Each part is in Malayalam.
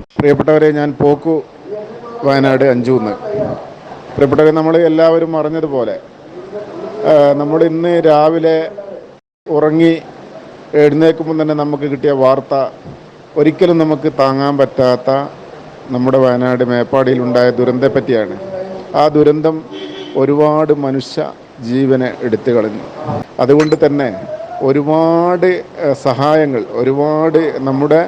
പ്രിയപ്പെട്ടവരെ ഞാൻ പോക്കു വയനാട് അഞ്ചൂന്ന് പ്രിയപ്പെട്ടവരെ നമ്മൾ എല്ലാവരും അറിഞ്ഞതുപോലെ നമ്മൾ ഇന്ന് രാവിലെ ഉറങ്ങി എഴുന്നേൽക്കുമ്പോൾ തന്നെ നമുക്ക് കിട്ടിയ വാർത്ത ഒരിക്കലും നമുക്ക് താങ്ങാൻ പറ്റാത്ത നമ്മുടെ വയനാട് മേപ്പാടിയിൽ മേപ്പാടിയിലുണ്ടായ ദുരന്തത്തെപ്പറ്റിയാണ് ആ ദുരന്തം ഒരുപാട് മനുഷ്യ ജീവനെ എടുത്തു കളഞ്ഞു. അതുകൊണ്ട് തന്നെ ഒരുപാട് സഹായങ്ങൾ ഒരുപാട് നമ്മുടെ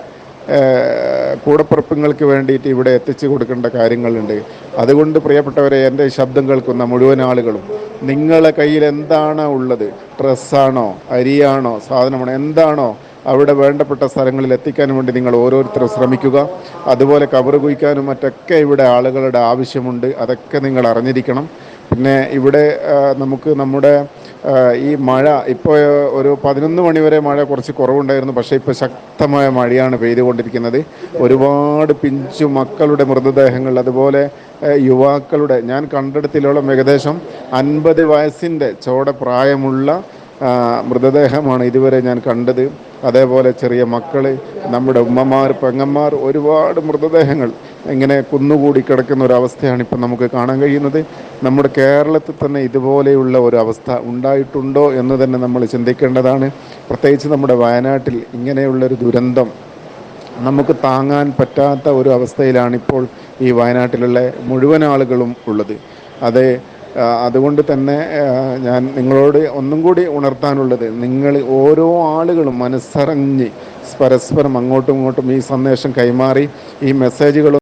കൂടപ്പിറപ്പുങ്ങൾക്ക് വേണ്ടിയിട്ട് ഇവിടെ എത്തിച്ചു കൊടുക്കേണ്ട കാര്യങ്ങളുണ്ട്. അതുകൊണ്ട് പ്രിയപ്പെട്ടവരെ എന്റെ ശബ്ദം കേൾക്കുന്ന മുഴുവൻ ആളുകളും നിങ്ങളെ കയ്യിൽ എന്താണ് ഉള്ളത്? ഡ്രസ്സാണോ? അരിയാണോ? സാധനമാണോ? എന്താണോ? അവിടെ വേണ്ടപ്പെട്ട സ്ഥലങ്ങളിൽ എത്തിക്കാൻ വേണ്ടി നിങ്ങൾ ഓരോരുത്തരും ശ്രമിക്കുക. അതുപോലെ കബറ് കുഴിക്കാനും മറ്റൊക്കെ ഇവിടെ ആളുകളുടെ ആവശ്യമുണ്ട്. അതൊക്കെ നിങ്ങൾ അറിഞ്ഞിരിക്കണം. പിന്നെ ഇവിടെ നമുക്ക് നമ്മുടെ ഈ മഴ ഇപ്പോൾ ഒരു പതിനൊന്ന് മണിവരെ മഴ കുറച്ച് കുറവുണ്ടായിരുന്നു. പക്ഷേ ഇപ്പോൾ ശക്തമായ മഴയാണ് പെയ്തുകൊണ്ടിരിക്കുന്നത്. ഒരുപാട് പിഞ്ചു മക്കളുടെ മൃതദേഹങ്ങൾ അതുപോലെ യുവാക്കളുടെ ഞാൻ കണ്ടെടുത്തിലോളം ഏകദേശം അൻപത് വയസ്സിന്റെ ചോട പ്രായമുള്ള മൃതദേഹമാണ് ഇതുവരെ ഞാൻ കണ്ടത്. അതേപോലെ ചെറിയ മക്കൾ നമ്മുടെ ഉമ്മമാർ പെങ്ങന്മാർ ഒരുപാട് മൃതദേഹങ്ങൾ ഇങ്ങനെ കുന്നുകൂടി കിടക്കുന്ന ഒരവസ്ഥയാണ് ഇപ്പം നമുക്ക് കാണാൻ കഴിയുന്നത്. നമ്മുടെ കേരളത്തിൽ തന്നെ ഇതുപോലെയുള്ള ഒരു അവസ്ഥ ഉണ്ടായിട്ടുണ്ടോ എന്ന് തന്നെ നമ്മൾ ചിന്തിക്കേണ്ടതാണ്. പ്രത്യേകിച്ച് നമ്മുടെ വയനാട്ടിൽ ഇങ്ങനെയുള്ളൊരു ദുരന്തം നമുക്ക് താങ്ങാൻ പറ്റാത്ത ഒരു അവസ്ഥയിലാണിപ്പോൾ ഈ വയനാട്ടിലുള്ള മുഴുവൻ ആളുകളും ഉള്ളത്. അത് അതുകൊണ്ട് തന്നെ ഞാൻ നിങ്ങളോട് ഒന്നും കൂടി ഉണർത്താനുള്ളത് നിങ്ങൾ ഓരോ ആളുകളും മനസ്സറിഞ്ഞ് പരസ്പരം അങ്ങോട്ടും ഇങ്ങോട്ടും ഈ സന്ദേശം കൈമാറി ഈ മെസ്സേജുകൾ